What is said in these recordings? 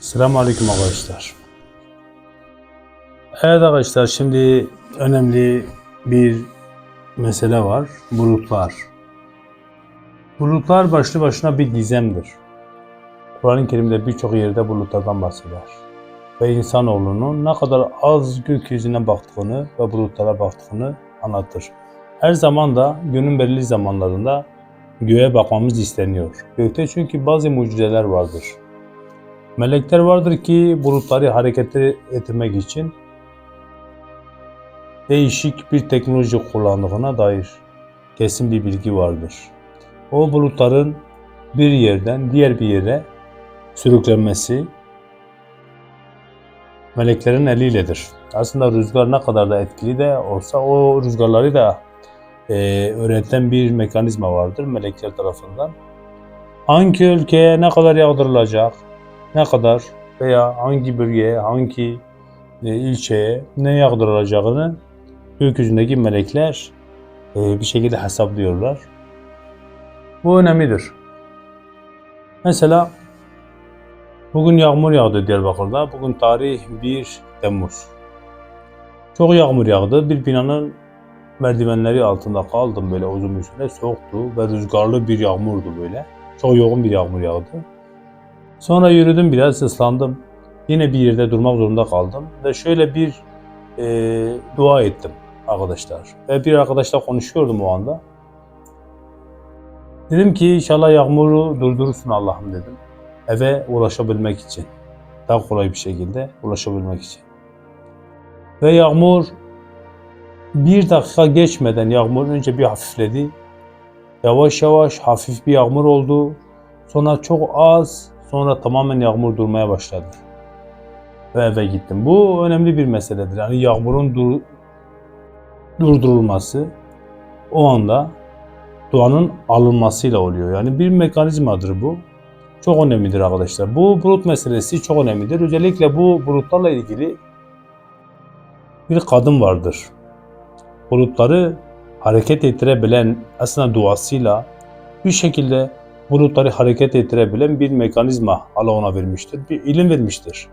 Selamun Aleyküm arkadaşlar. Evet arkadaşlar şimdi önemli bir mesele var. Bulutlar. Bulutlar başlı başına bir gizemdir. Kur'an-ı Kerim'de birçok yerde bulutlardan bahseder. Ve insanoğlunun ne kadar az gökyüzüne baktığını ve bulutlara baktığını anlatır. Her zaman da günün belirli zamanlarında göğe bakmamız isteniyor. Gökte çünkü bazı mucizeler vardır. Melekler vardır ki bulutları hareket ettirmek için değişik bir teknoloji kullandığına dair kesin bir bilgi vardır. O bulutların bir yerden diğer bir yere sürüklenmesi meleklerin eliyledir. Aslında rüzgar ne kadar da etkili de olsa o rüzgarları da e, öğreten bir mekanizma vardır melekler tarafından. Hangi ülkeye ne kadar yağdırılacak, ne kadar veya hangi bölgeye, hangi e, ilçeye ne yağdırılacağını gökyüzündeki melekler e, bir şekilde hesaplıyorlar. Bu önemlidir. Mesela bugün yağmur yağdı Diyarbakır'da. Bugün tarih 1 Temmuz. Çok yağmur yağdı. Bir binanın merdivenleri altında kaldım böyle uzun bir süre. Soğuktu ve rüzgarlı bir yağmurdu böyle. Çok yoğun bir yağmur yağdı. Sonra yürüdüm biraz ıslandım. Yine bir yerde durmak zorunda kaldım. Ve şöyle bir e, dua ettim arkadaşlar. Ve bir arkadaşla konuşuyordum o anda. Dedim ki inşallah yağmuru durdurursun Allah'ım dedim. Eve ulaşabilmek için. Daha kolay bir şekilde ulaşabilmek için. Ve yağmur bir dakika geçmeden yağmur önce bir hafifledi. Yavaş yavaş hafif bir yağmur oldu. Sonra çok az, sonra tamamen yağmur durmaya başladı. Ve eve gittim. Bu önemli bir meseledir. Yani yağmurun dur- durdurulması o anda duanın alınmasıyla oluyor. Yani bir mekanizmadır bu. Çok önemlidir arkadaşlar. Bu bulut meselesi çok önemlidir. Özellikle bu bulutlarla ilgili bir kadın vardır. Bulutları hareket ettirebilen aslında duasıyla bir şekilde bulutları hareket ettirebilen bir mekanizma Allah ona vermiştir. Bir ilim vermiştir.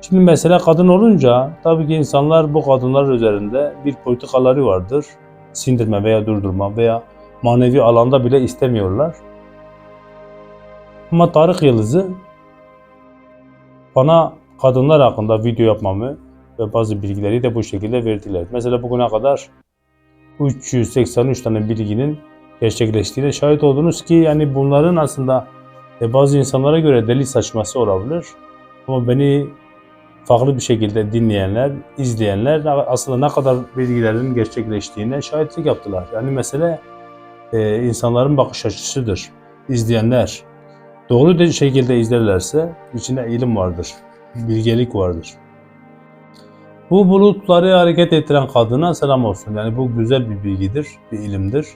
Şimdi mesela kadın olunca tabii ki insanlar bu kadınlar üzerinde bir politikaları vardır. Sindirme veya durdurma veya manevi alanda bile istemiyorlar. Ama Tarık Yıldız'ı bana kadınlar hakkında video yapmamı ve bazı bilgileri de bu şekilde verdiler. Mesela bugüne kadar 383 tane bilginin gerçekleştiğine şahit oldunuz ki yani bunların aslında e, bazı insanlara göre deli saçması olabilir. Ama beni farklı bir şekilde dinleyenler, izleyenler aslında ne kadar bilgilerin gerçekleştiğine şahitlik yaptılar. Yani mesele e, insanların bakış açısıdır. İzleyenler doğru bir şekilde izlerlerse içinde ilim vardır, bilgelik vardır. Bu bulutları hareket ettiren kadına selam olsun. Yani bu güzel bir bilgidir, bir ilimdir.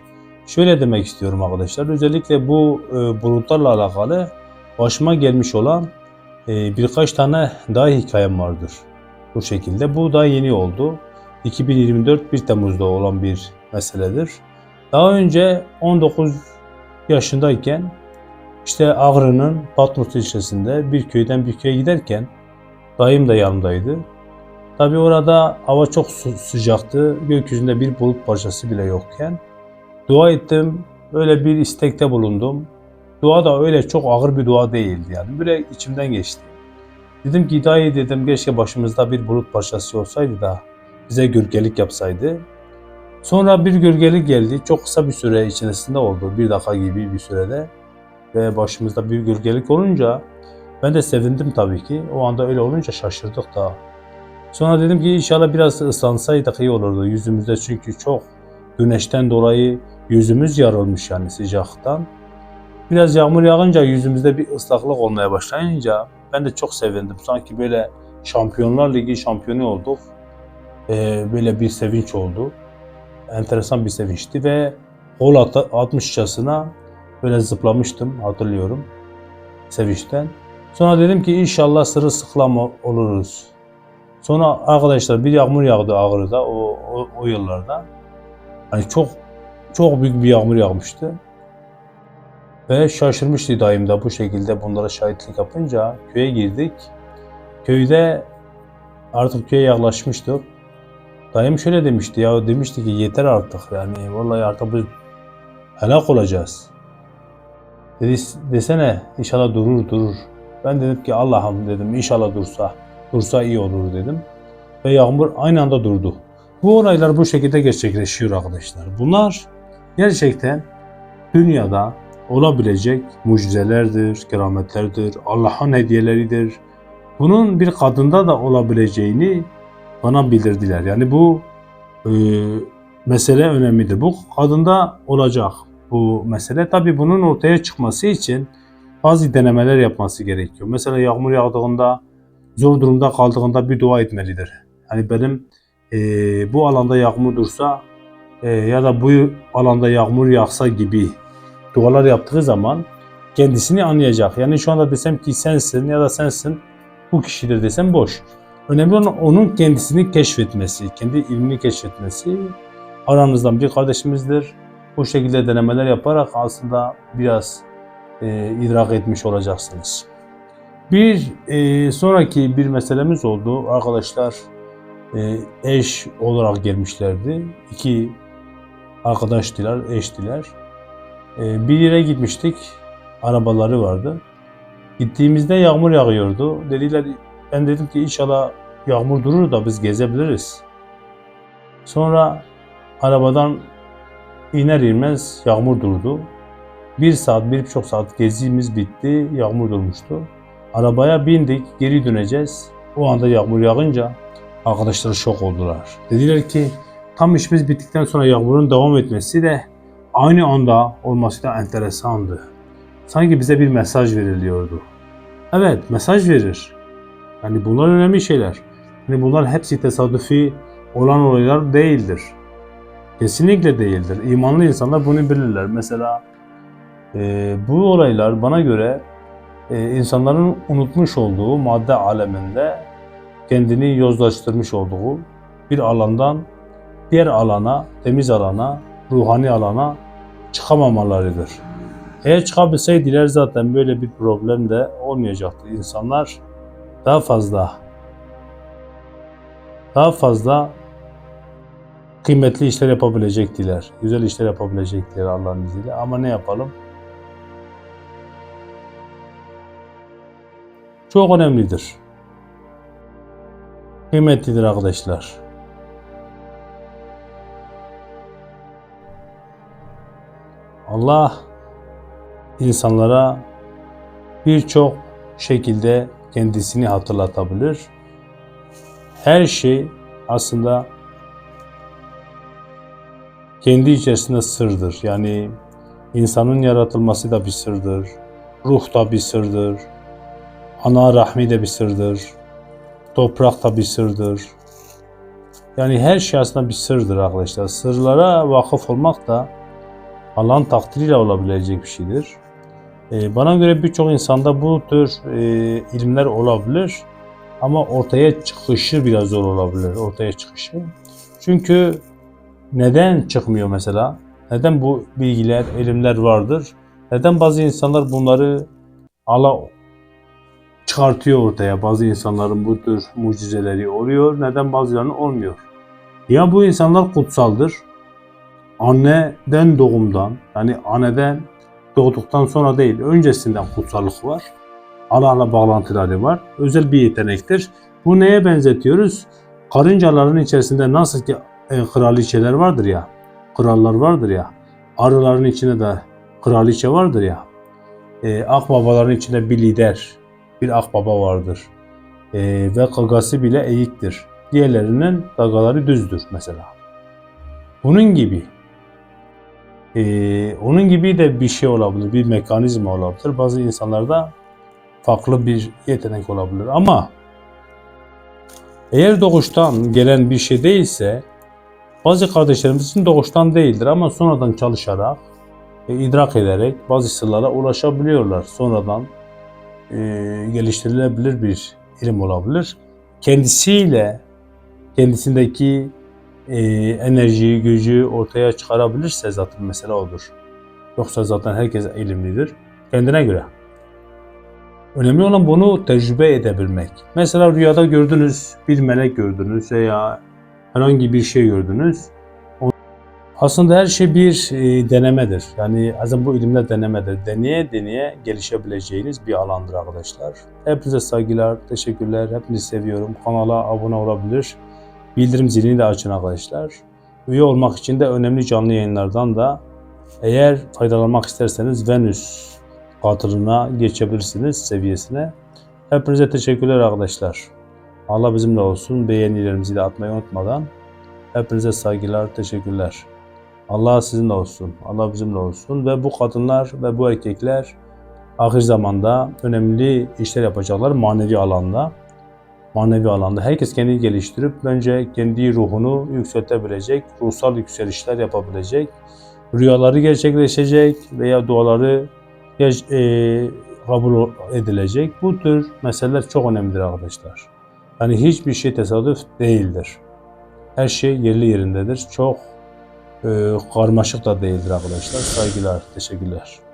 Şöyle demek istiyorum arkadaşlar. Özellikle bu e, bulutlarla alakalı başıma gelmiş olan e, birkaç tane daha hikayem vardır. Bu şekilde. Bu da yeni oldu. 2024 1 Temmuz'da olan bir meseledir. Daha önce 19 yaşındayken işte Ağrı'nın Patmos ilçesinde bir köyden bir köye giderken dayım da yanımdaydı. Tabi orada hava çok sı- sıcaktı. Gökyüzünde bir bulut parçası bile yokken dua ettim. Öyle bir istekte bulundum. Dua da öyle çok ağır bir dua değildi yani. Böyle içimden geçti. Dedim ki dayı dedim keşke başımızda bir bulut parçası olsaydı da bize gölgelik yapsaydı. Sonra bir gölgelik geldi. Çok kısa bir süre içerisinde oldu. Bir dakika gibi bir sürede. Ve başımızda bir gölgelik olunca ben de sevindim tabii ki. O anda öyle olunca şaşırdık da. Sonra dedim ki inşallah biraz ıslansaydık iyi olurdu yüzümüzde çünkü çok güneşten dolayı yüzümüz yarılmış yani sıcaktan. Biraz yağmur yağınca yüzümüzde bir ıslaklık olmaya başlayınca ben de çok sevindim. Sanki böyle Şampiyonlar Ligi şampiyonu olduk. Ee, böyle bir sevinç oldu. Enteresan bir sevinçti ve gol at- atmışçasına böyle zıplamıştım hatırlıyorum sevinçten. Sonra dedim ki inşallah sırılsıklam ol- oluruz. Sonra arkadaşlar bir yağmur yağdı Ağrı'da o, o, o yıllarda. Hani çok çok büyük bir yağmur yağmıştı. Ve şaşırmıştı dayım da bu şekilde bunlara şahitlik yapınca köye girdik. Köyde artık köye yaklaşmıştık. Dayım şöyle demişti ya demişti ki yeter artık yani vallahi artık biz helak olacağız. Dedi desene inşallah durur durur. Ben dedim ki Allah'ım dedim inşallah dursa dursa iyi olur dedim. Ve yağmur aynı anda durdu. Bu olaylar bu şekilde gerçekleşiyor arkadaşlar. Bunlar gerçekten dünyada olabilecek mucizelerdir, kerametlerdir, Allah'ın hediyeleridir. Bunun bir kadında da olabileceğini bana bildirdiler. Yani bu e, mesele önemlidir. Bu kadında olacak bu mesele. Tabii bunun ortaya çıkması için bazı denemeler yapması gerekiyor. Mesela yağmur yağdığında, zor durumda kaldığında bir dua etmelidir. Hani benim e, bu alanda yağmur dursa e, ya da bu alanda yağmur yağsa gibi dualar yaptığı zaman kendisini anlayacak. Yani şu anda desem ki sensin ya da sensin bu kişidir desem boş. Önemli olan onun kendisini keşfetmesi, kendi ilmini keşfetmesi. Aranızdan bir kardeşimizdir. Bu şekilde denemeler yaparak aslında biraz e, idrak etmiş olacaksınız. Bir e, sonraki bir meselemiz oldu. Arkadaşlar e, eş olarak gelmişlerdi. İki arkadaştılar, eştiler. E, bir yere gitmiştik. Arabaları vardı. Gittiğimizde yağmur yağıyordu. Dediler ben dedim ki inşallah yağmur durur da biz gezebiliriz. Sonra arabadan iner inmez yağmur durdu. Bir saat, bir buçuk saat gezimiz bitti, yağmur durmuştu. Arabaya bindik, geri döneceğiz. O anda yağmur yağınca arkadaşlar şok oldular. Dediler ki tam işimiz bittikten sonra yağmurun devam etmesi de aynı anda olması da enteresandı. Sanki bize bir mesaj veriliyordu. Evet, mesaj verir. Yani bunlar önemli şeyler. Yani bunlar hepsi tesadüfi olan olaylar değildir. Kesinlikle değildir. İmanlı insanlar bunu bilirler. Mesela e, bu olaylar bana göre e, insanların unutmuş olduğu madde aleminde kendini yozlaştırmış olduğu bir alandan diğer alana, temiz alana, ruhani alana çıkamamalarıdır. Eğer çıkabilseydiler zaten böyle bir problem de olmayacaktı. İnsanlar daha fazla daha fazla kıymetli işler yapabilecektiler. Güzel işler yapabilecektiler Allah'ın izniyle. Ama ne yapalım? Çok önemlidir. Kıymetlidir arkadaşlar. Allah insanlara birçok şekilde kendisini hatırlatabilir. Her şey aslında kendi içerisinde sırdır. Yani insanın yaratılması da bir sırdır. Ruh da bir sırdır. Ana rahmi de bir sırdır. Toprak da bir sırdır. Yani her şey aslında bir sırdır arkadaşlar. Sırlara vakıf olmak da Allah'ın takdiriyle olabilecek bir şeydir. Ee, bana göre birçok insanda bu tür e, ilimler olabilir ama ortaya çıkışı biraz zor olabilir. Ortaya çıkışı. Çünkü neden çıkmıyor mesela? Neden bu bilgiler, ilimler vardır? Neden bazı insanlar bunları Allah çıkartıyor ortaya? Bazı insanların bu tür mucizeleri oluyor. Neden bazılarının olmuyor? Ya bu insanlar kutsaldır. Anneden doğumdan, yani anneden doğduktan sonra değil, öncesinden kutsallık var. Allah'la bağlantıları var. Özel bir yetenektir. Bu neye benzetiyoruz? Karıncaların içerisinde nasıl ki e, kraliçeler vardır ya, krallar vardır ya, arıların içinde de kraliçe vardır ya, e, akbabaların içinde bir lider, bir akbaba vardır. E, ve gagası bile eğiktir. Diğerlerinin gagaları düzdür mesela. Bunun gibi ee, onun gibi de bir şey olabilir, bir mekanizma olabilir. Bazı insanlarda farklı bir yetenek olabilir. Ama eğer doğuştan gelen bir şey değilse bazı kardeşlerimizin doğuştan değildir ama sonradan çalışarak e, idrak ederek bazı sırlara ulaşabiliyorlar. Sonradan e, geliştirilebilir bir ilim olabilir. Kendisiyle kendisindeki e, enerjiyi, gücü ortaya çıkarabilirse zaten mesele odur. Yoksa zaten herkes ilimlidir. Kendine göre. Önemli olan bunu tecrübe edebilmek. Mesela rüyada gördünüz, bir melek gördünüz veya herhangi bir şey gördünüz. Aslında her şey bir e, denemedir. Yani aslında bu ilimde denemedir. Deneye deneye gelişebileceğiniz bir alandır arkadaşlar. Hepinize saygılar, teşekkürler. Hepinizi seviyorum. Kanala abone olabilir. Bildirim zilini de açın arkadaşlar. Üye olmak için de önemli canlı yayınlardan da eğer faydalanmak isterseniz Venüs katılına geçebilirsiniz seviyesine. Hepinize teşekkürler arkadaşlar. Allah bizimle olsun. Beğenilerimizi de atmayı unutmadan. Hepinize saygılar, teşekkürler. Allah sizinle olsun. Allah bizimle olsun. Ve bu kadınlar ve bu erkekler ahir zamanda önemli işler yapacaklar manevi alanda. Manevi alanda. Herkes kendini geliştirip bence kendi ruhunu yükseltebilecek, ruhsal yükselişler yapabilecek, rüyaları gerçekleşecek veya duaları e, kabul edilecek. Bu tür meseleler çok önemlidir arkadaşlar. Yani hiçbir şey tesadüf değildir. Her şey yerli yerindedir. Çok e, karmaşık da değildir arkadaşlar. Saygılar, teşekkürler.